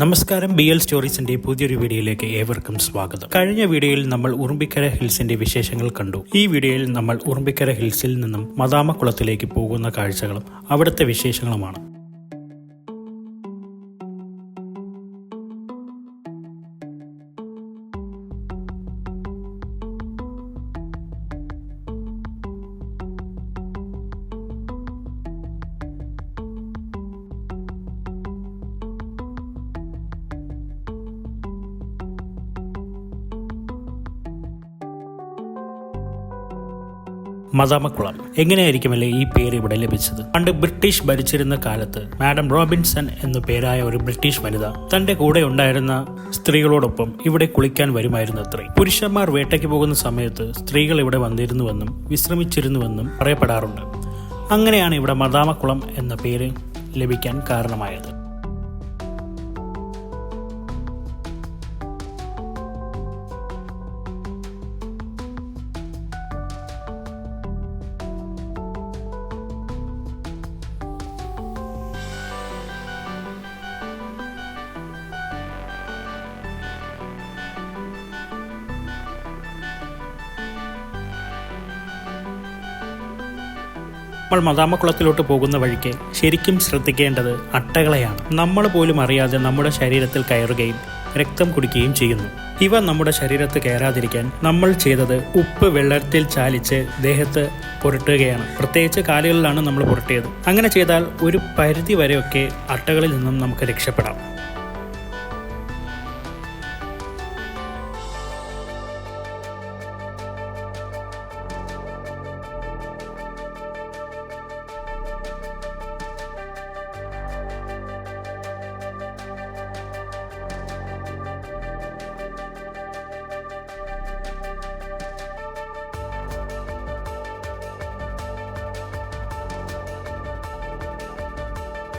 നമസ്കാരം B L സ്റ്റോറീസിന്റെ പുതിയൊരു വീഡിയോയിലേക്ക് ഏവർക്കും സ്വാഗതം. കഴിഞ്ഞ വീഡിയോയിൽ നമ്മൾ ഉറുമ്പിക്കര ഹിൽസിന്റെ വിശേഷങ്ങൾ കണ്ടു. ഈ വീഡിയോയിൽ നമ്മൾ ഉറുമ്പിക്കര ഹിൽസിൽ നിന്നും മദാമക്കുളത്തിലേക്ക് പോകുന്ന കാഴ്ചകളും അവിടുത്തെ വിശേഷങ്ങളുമാണ്. മദാമക്കുളം. എങ്ങനെയായിരിക്കുമല്ലേ ഈ പേര് ഇവിടെ ലഭിച്ചത്? പണ്ട് ബ്രിട്ടീഷ് ഭരിച്ചിരുന്ന കാലത്ത് മാഡം റോബിൻസൺ എന്നു പേരായ ഒരു ബ്രിട്ടീഷ് വനിത തന്റെ കൂടെ ഉണ്ടായിരുന്ന സ്ത്രീകളോടൊപ്പം ഇവിടെ കുളിക്കാൻ വരുമായിരുന്നു അത്രേ പുരുഷന്മാർ വേട്ടയ്ക്ക് പോകുന്ന സമയത്ത് സ്ത്രീകൾ ഇവിടെ വന്നിരുന്നുവെന്നും വിശ്രമിച്ചിരുന്നുവെന്നും പറയപ്പെടാറുണ്ട്. അങ്ങനെയാണ് ഇവിടെ മദാമക്കുളം എന്ന പേര് ലഭിക്കാൻ കാരണമായത്. നമ്മൾ മദാമക്കുളത്തിലോട്ട് പോകുന്ന വഴിക്ക് ശരിക്കും ശ്രദ്ധിക്കേണ്ടത് അട്ടകളെയാണ്. നമ്മൾ പോലും അറിയാതെ നമ്മുടെ ശരീരത്തിൽ കയറുകയും രക്തം കുടിക്കുകയും ചെയ്യുന്നു. ഇവ നമ്മുടെ ശരീരത്ത് കയറാതിരിക്കാൻ നമ്മൾ ചെയ്തത് ഉപ്പ് വെള്ളത്തിൽ ചാലിച്ച് ദേഹത്ത് പുരട്ടുകയാണ്. പ്രത്യേകിച്ച് കാലുകളിലാണ് നമ്മൾ പുരട്ടിയത്. അങ്ങനെ ചെയ്താൽ ഒരു പരിധി വരെയൊക്കെ അട്ടകളിൽ നിന്നും നമുക്ക് രക്ഷപ്പെടാം.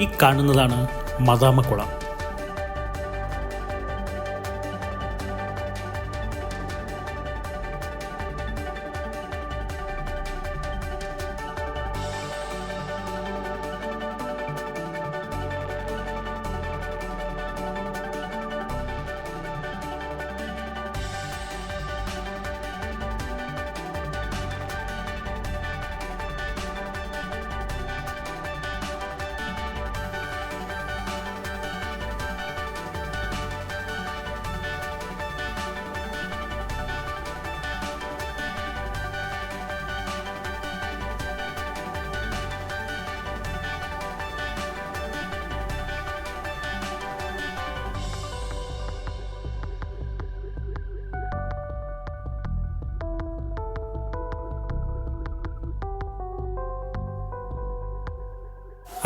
ഈ കാണുന്നതാണ് മദാമക്കുളം.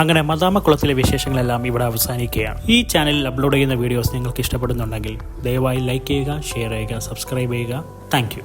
അങ്ങനെ മദാമക്കുളത്തിലെ വിശേഷങ്ങളെല്ലാം ഇവിടെ അവസാനിക്കുകയാണ്. ഈ ചാനലിൽ അപ്ലോഡ് ചെയ്യുന്ന വീഡിയോസ് നിങ്ങൾക്ക് ഇഷ്ടപ്പെടുന്നുണ്ടെങ്കിൽ ദയവായി ലൈക്ക് ചെയ്യുക ഷെയർ ചെയ്യുക സബ്സ്ക്രൈബ് ചെയ്യുക. താങ്ക്